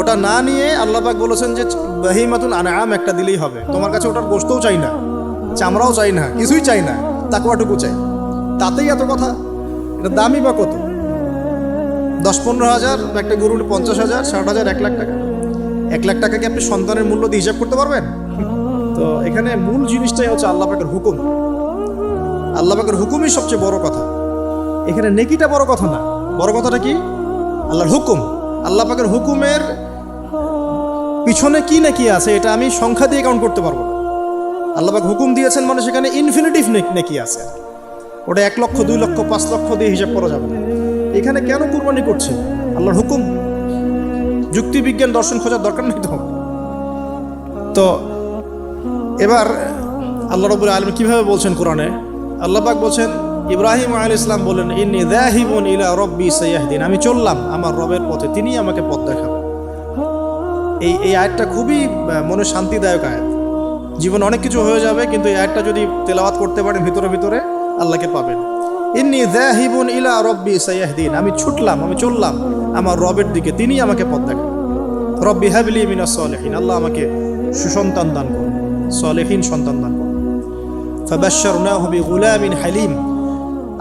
ওটা না নিয়ে আল্লাহ পাক বলেছেন যে বাহিমাতুল আনাম একটা দিলেই হবে। তোমার কাছে ওটার গোস্তও চাই না, চামড়াও চাই না, কিছুই চাই না তাকুয়াটুকু চাই। তাতেই এত কথা? এটা দামই বা কত? দশ পনেরো হাজার, একটা গরুর পঞ্চাশ হাজার, ষাট হাজার, এক লাখ টাকা। এক লাখ টাকা কি আপনি সন্তানের মূল্য দিয়ে হিসাব করতে পারবেন? তো এখানে মূল জিনিসটাই হচ্ছে আল্লাহ পাকের হুকুম। আল্লাহ পাকের হুকুমই সবচেয়ে বড় কথা। এখানে নেকিটা বড় কথা না। বড় কথাটা কি? আল্লাহর হুকুম। আল্লাহ পাকের হুকুমের পিছনে কি নাকি আছে, এটা আমি সংখ্যা দিয়ে কাউন্ট করতে পারব না। আল্লাহ পাক হুকুম দিয়েছেন মানে সেখানে ইনফিনিটিভ নাকি আছে। ওটা এক লক্ষ, দুই লক্ষ, পাঁচ লক্ষ দিয়ে হিসাব করা যাবে না। এখানে কেন কুরবানি করছে? আল্লাহর হুকুম। যুক্তি বিজ্ঞান দর্শন খোঁজার দরকার নেই তো। তো, এবার আল্লাহ রবুল আলম কীভাবে বলছেন কোরআনে? আল্লাহ পাক বলছেন, ইব্রাহিম আল ইসলাম বলেন ইন্নি দাহিবুন ইলা রব্বি সাইয়াহদিন। আমি চললাম আমার রবের পথে তিনি আমাকে পথ দেখাবেন এই এই আয়াতটা খুবই মনে শান্তিদায়ক আয়াত। জীবনে অনেক কিছু হয়ে যাবে, কিন্তু এই আয়াতটা যদি তেলাওয়াত করতে পারেন, ভিতরে ভিতরে আল্লাহকে পাবেন। ইন্নি দাহিবুন ইলা রব্বি সাইয়াহদিন। আমি ছুটলাম, আমি চললাম, আমার রবের দিকে তিনি আমাকে পথ দেখান। রব্বি হাবলি মিনা সলেহীন। আল্লাহ আমাকে সুসন্তান দান করুন, সলেহীন সন্তান দান করুন। ফাবাশশারনাহু বিগুলামিন হালিম।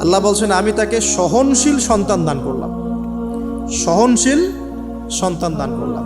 আল্লাহ বলছেন, আমি তাকে সহনশীল সন্তান দান করলাম। সহনশীল সন্তান দান করলাম।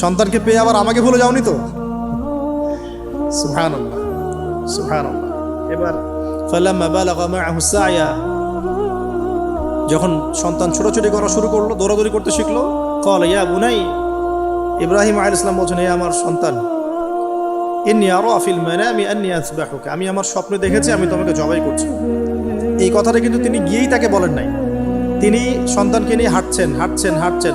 সন্তানকে পেয়ে আবার আমাকে ভুলে যাওনি তো? সুহান সুহান এবার যখন সন্তান ছোটাছুটি করা শুরু করল, দৌড়াদৌড়ি করতে শিখলো কল ইয়া বুনাই, ইব্রাহিম আল ইসলাম বলছেন, এ আমার সন্তান, ইন্নি আরও আফিল মানে আমি আমি আমার স্বপ্নে দেখেছি, আমি তোমাকে জবাই করছি। এই কথাটা কিন্তু তিনি গিয়েই তাকে বলেন নাই। তিনি সন্তানকে নিয়ে হাঁটছেন হাঁটছেন হাঁটছেন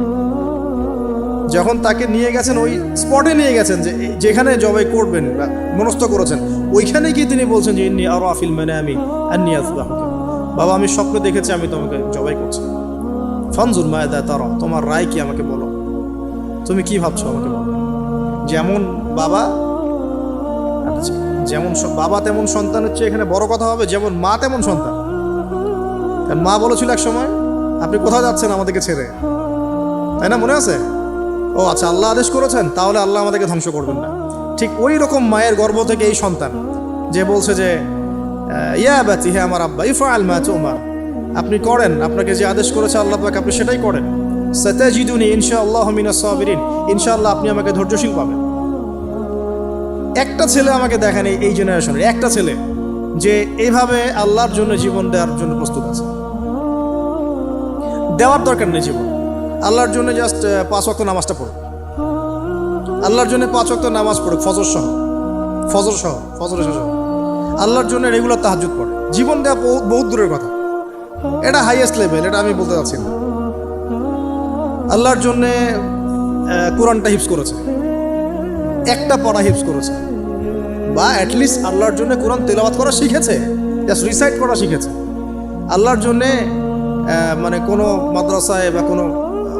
যখন তাকে নিয়ে গেছেন, ওই স্পটে নিয়ে গেছেন যে যেখানে জবাই করবেন মনস্থ করেছেন, ওইখানে গিয়ে তিনি বলছেন যে, ইন্নি আরও আফিল মানে আমি আন্নি আসবাহুকে বাবা, আমি স্বপ্ন দেখেছি, আমি তোমাকে জবাই করছি। ফানজুর মায়দা তারা, তোমার রায় কি আমাকে বলো? তুমি কি ভাবছ আমাকে বলো? যেমন বাবা যেমন বাবা তেমন সন্তান হচ্ছে, এখানে বড় কথা হবে, যেমন মা তেমন সন্তান। মা বলেছিল এক সময়, আপনি কোথায় যাচ্ছেন আমাদেরকে ছেড়ে? তাই না, মনে আছে? ও আচ্ছা আল্লাহ আদেশ করেছেন, তাহলে আল্লাহ আমাদেরকে ধ্বংস করবেন না। ঠিক ওই রকম মায়ের গর্ভ থেকে এই সন্তান, যে বলছে যে ইয়া বাতি হে আমার আব্বা ইফা আল মা তোমার। আপনি করেন, আপনাকে যে আদেশ করেছে আল্লাহ পাক, আপনি সেটাই করেন। সতাজিদুনি ইনশা আল্লাহ মিনা সাবিরিন। ইনশাআল্লাহ আপনি আমাকে ধৈর্যশীল পাবেন। একটা ছেলে আমাকে দেখেন এই জেনারেশনের একটা ছেলে, যে এইভাবে আল্লাহর জন্য জীবন দেওয়ার জন্য প্রস্তুত আছে। দেওয়ার দরকার নেই জীবন। আল্লাহর জন্য জাস্ট পাঁচ ওয়াক্ত নামাজটা পড়ুক আল্লাহর জন্য পাঁচ ওয়াক্ত নামাজ পড়ুক, ফজর সহ। ফজর সহ ফজর সহ আল্লাহর জন্য রেগুলার তাহাজুদ পড়ে। জীবন দেওয়া বহু- বহুত দূরের কথা। এটা হাইয়েস্ট লেভেল এটা আমি বলতে চাচ্ছি না। আল্লাহর জন্য কোরআনটা হিপস করেছে। একটা পড়া হিপস করেছে। বা অ্যাটলিস্ট আল্লাহর জন্য কোরআন তেলাওয়াত করা শিখেছে। জাস্ট রিসাইট করা শিখেছে। আল্লাহর জন্যে মানে কোনো মাদ্রাসায় বা কোনো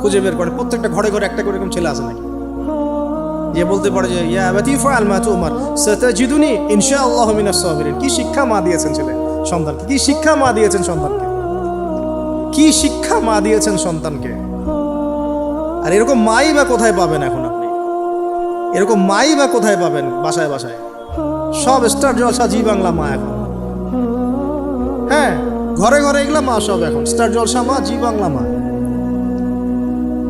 খুঁজে বের করে। প্রত্যেকটা ঘরে ঘরে একটা করে এরকম ছেলে আছে নাকি? যে বলতে পারে যে, ইয়া আবাতি ফাআল মা তুমার, সাতাজিদুনি ইনশাআল্লাহু মিনাস সাবিরিন। কি শিক্ষা মা দিয়েছেন ছেলে সন্তানকে? কি শিক্ষা মা দিয়েছেন সন্তানকে? কি শিক্ষা মা দিয়েছেন সন্তানকে? আর এরকম মাই বা কোথায় পাবেন এখন আপনি? এরকম মাই বা কোথায় পাবেন বাসায় বাসায়? সব স্টার জলসা, জি বাংলা মা এখন। হ্যাঁ ঘরে ঘরে এগুলা মা সব এখন। স্টার জলসা মা, জি বাংলা মা।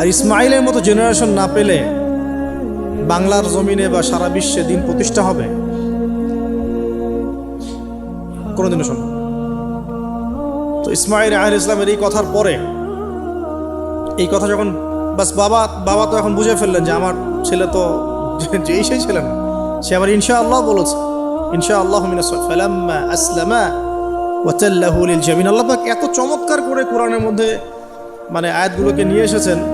আর ইসমাইলের মতো জেনারেশন না পেলে বাংলার জমিনে বা সারা বিশ্বে দিন প্রতিষ্ঠা হবে? কোনোদিনও সম্ভব তো ইসমাইল আহ ইসলামের এই কথার পরে, এই কথা যখন, বাস বাবা বাবা তো এখন বুঝে ফেললেন যে আমার ছেলে তো যেই সেই ছেলে না, সে আবার ইনশা আল্লাহ বলেছে ইনশা আল্লাহ ফালাম্মা আসলামা জামিন। আল্লাহ এত চমৎকার করে কোরআনের মধ্যে মানে আয়াতগুলোকে নিয়ে এসেছেন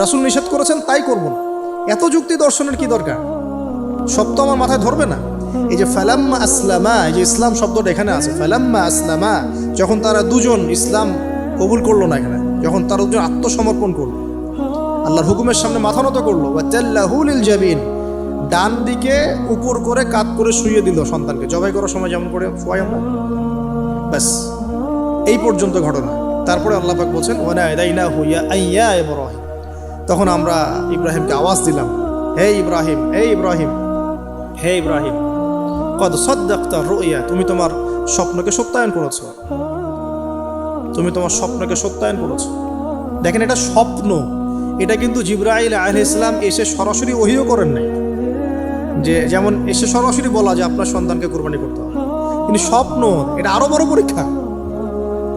রাসূল নিষেধ করেছেন, তাই করব না। এত যুক্তি দর্শনের কি দরকার? সব তো আমার মাথায় ধরবে না। এই যে ফালাম্মা আসলামা, এই যে ইসলাম শব্দটা এখানে আছে, ফালাম্মা আসলামা, যখন তারা দুজন ইসলাম কবুল করল না এখানে, যখন তারা দুজন আত্মসমর্পণ করল, আল্লাহর হুকুমের সামনে মাথা নত করল ওয়াতাল্লাহুল জাবিন, ডান দিকে উপর করে কাত করে শুয়ে দিল সন্তানকে। জবাই করার সময় যেমন করে আমরা ব্যাস, এই পর্যন্ত ঘটনা। তারপরে আল্লাহ পাক বলছেন ওয়ানা এদাইনা হুইয়া আইয়া ইব্রাহিম। তখন আমরা ইব্রাহিমকে আওয়াজ দিলাম, হে ইব্রাহিম হে ইব্রাহিম হে ইব্রাহিম, কদ সদ্দাক্তা রুইয়া, তুমি তোমার স্বপ্নকে সত্যায়ন করেছ। তুমি তোমার স্বপ্নকে সত্যায়ন করেছ। দেখেন এটা স্বপ্ন। এটা কিন্তু জিব্রাইল আহ ইসলাম এসে সরাসরি ওহিও করেন নাই। যে যেমন এসে সরাসরি বলা যে আপনার সন্তানকে কোরবানি করতে হবে। কিন্তু স্বপ্ন, এটা আরও বড় পরীক্ষা।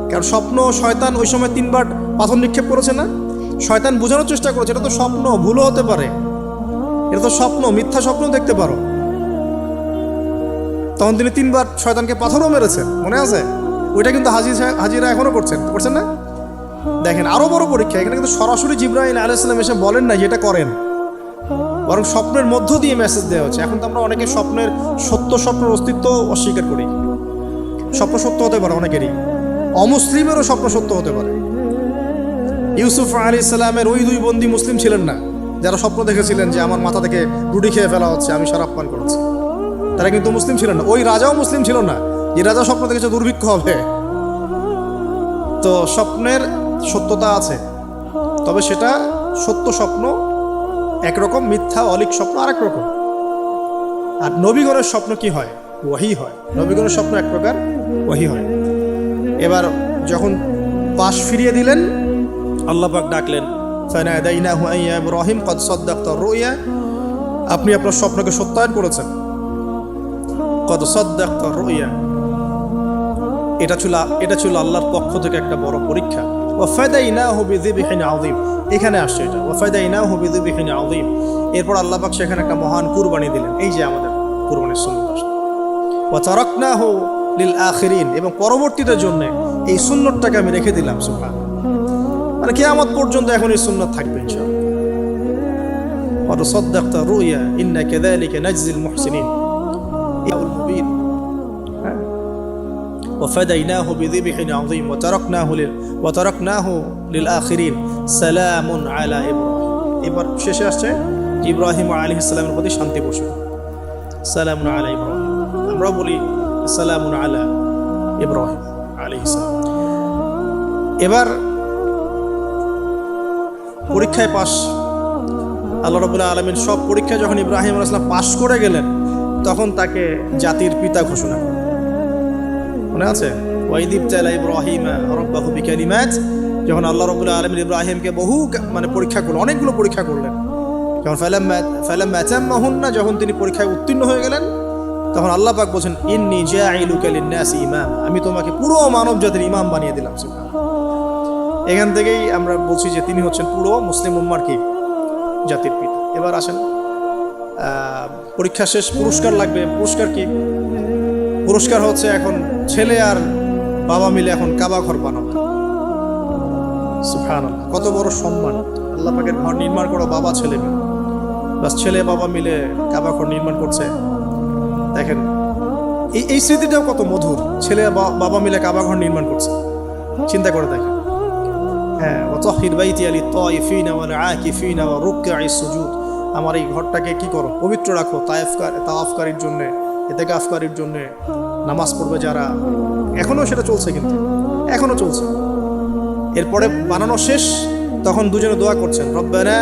কারণ স্বপ্ন শয়তান ওই সময় তিনবার পাথর নিক্ষেপ করেছে না? শয়তান বোঝানোর চেষ্টা করেছে, এটা তো স্বপ্ন, ভুলও হতে পারে। এটা তো স্বপ্ন, মিথ্যা স্বপ্ন দেখতে পারো। তখন তিনি তিনবার শয়তানকে পাথরও মেরেছেন, মনে আছে? ওইটা কিন্তু হাজির হাজিরা এখনও করছেন। করছেন না? দেখেন, আরও বড় পরীক্ষা। এখানে কিন্তু সরাসরি জিব্রাহিম আলাইসালাম এসে বলেন না যেটা করেন। বরং স্বপ্নের মধ্য দিয়ে মেসেজ দেওয়া হচ্ছে। এখন তো আমরা অনেকে স্বপ্নের সত্য, স্বপ্নের অস্তিত্ব অস্বীকার করি। স্বপ্ন সত্য হতে পারে অনেকেরই। অমুসলিমেরও স্বপ্ন সত্য হতে পারে। ইউসুফ আলী ইসলামের ওই দুই বন্দি মুসলিম ছিলেন না, যারা স্বপ্ন দেখেছিলেন যে আমার মাথা থেকে রুটি খেয়ে ফেলা হচ্ছে, আমি সারাপ পান করেছি। তারা কিন্তু মুসলিম ছিলেন না। ওই রাজাও মুসলিম ছিল না। যে রাজা স্বপ্ন দেখেছে দুর্ভিক্ষ হবে। তো স্বপ্নের সত্যতা আছে। তবে সেটা সত্য স্বপ্ন, একরকম মিথ্যা, অলিক স্বপ্ন আরেক রকম। আর নবীগণের স্বপ্ন কি হয়? ওয়াহি হয়। নবীগণের স্বপ্ন এক প্রকার ওয়াহি হয়। এবার যখন পাশ ফিরিয়ে দিলেন আল্লাহ পাক ডাকলেন ফানাদাইনাহু আইয়া ইব্রাহিম কদ সাদ্দাকতা রুইয়া আপনি আপনার স্বপ্নকে সত্যায়ন করেছেন। কদ সাদ্দাকতা রুইয়া এটা ছিল এটা ছিল আল্লাহর পক্ষ থেকে একটা বড় পরীক্ষা। ওয়াফাদাইনাহু বিযিবহিন আযীম। এখানে আসছে এটা। ওয়াফাদাইনাহু বিযিবহিন আযীম। এরপর আল্লাহ সেখানে একটা মহান কুরবানি দিলেন। এই যে আমাদের কুরবানির সুন্নাত আসলে ওয়া তারাকনাহু লিল আখিরিন। এবং পরবর্তীদের জন্য এই সুন্নতটাকে আমি রেখে দিলাম সুবহান মানে কিয়ামত পর্যন্ত এখন এই সুন্নত থাকবে ইনশাআল্লাহ ওয়া তাসাদ্দাকতা রুয়া ইন্না কাযালিকা নাজজিল মুহসিনিন ইয়াউল মুবিন وفديناه بذبح عظيم وتركناه لل وتركناه للآخرين سلام على إبراهيم এবার শেষে আসছে ইব্রাহিম আলী ইসলামের প্রতি শান্তি বসে সালামুন আলা ইব্রাহিম আমরা বলি সালামুন আলা ইব্রাহিম আলী ইসলাম এবার পরীক্ষায় পাশ। আল্লাহ রবুল্লাহ আলমিন সব পরীক্ষায় যখন ইব্রাহিম আলাইসলাম পাশ করে গেলেন, তখন তাকে জাতির পিতা ঘোষণা মনে আছে? ওয়াইদিব তালা ইব্রাহিম রব্বাহু বিকালিমাত, যখন আল্লাহ রবুল্লাহ আলমিন ইব্রাহিমকে বহু মানে পরীক্ষা করলেন, অনেকগুলো পরীক্ষা করলেন। যখন ফালাম ফালাম ম্যাচাম্মাহুন্না যখন তিনি পরীক্ষায় উত্তীর্ণ হয়ে গেলেন, তখন আল্লাহ পাক বলছেন, ইন্নি জাইলুকা লিন্নাস ইমাম। আমি তোমাকে পুরো মানব জাতির ইমাম বানিয়ে দিলাম, সুবহানাল্লাহ। এখান থেকেই আমরা বলছি যে তিনি হচ্ছেন পুরো মুসলিম উম্মার কি? জাতির পিতা। এবার আসেন পরীক্ষা শেষ, পুরস্কার লাগবে। পুরস্কার কি? পুরস্কার হচ্ছে এখন ছেলে আর বাবা মিলে এখন কাবা ঘর সুবহানাল্লাহ। কত বড় সম্মান। আল্লাহ পাকের ঘর নির্মাণ করো, বাবা, ছেলে মিলে। বাস ছেলে, বাবা মিলে কাবা ঘর নির্মাণ করছে। দেখেন, এই এই স্মৃতিটাও কত মধুর। ছেলে বাবা মিলে কাবা ঘর নির্মাণ করছে। চিন্তা করে দেখেন। হ্যাঁ ওয়াতাহির বাইতি আলি তাইফিনা ওয়াল আমার এই ঘরটাকে কি করো? পবিত্র রাখো তায়েফকার তাওয়াফকারীর জন্য ইতেকাফকারীর জন্য নামাজ পড়বে যারা। এখনও সেটা চলছে কিন্তু, এখনও চলছে। এরপরে বানানো শেষ, তখন দুজনে দোয়া করছেন, রব্বানা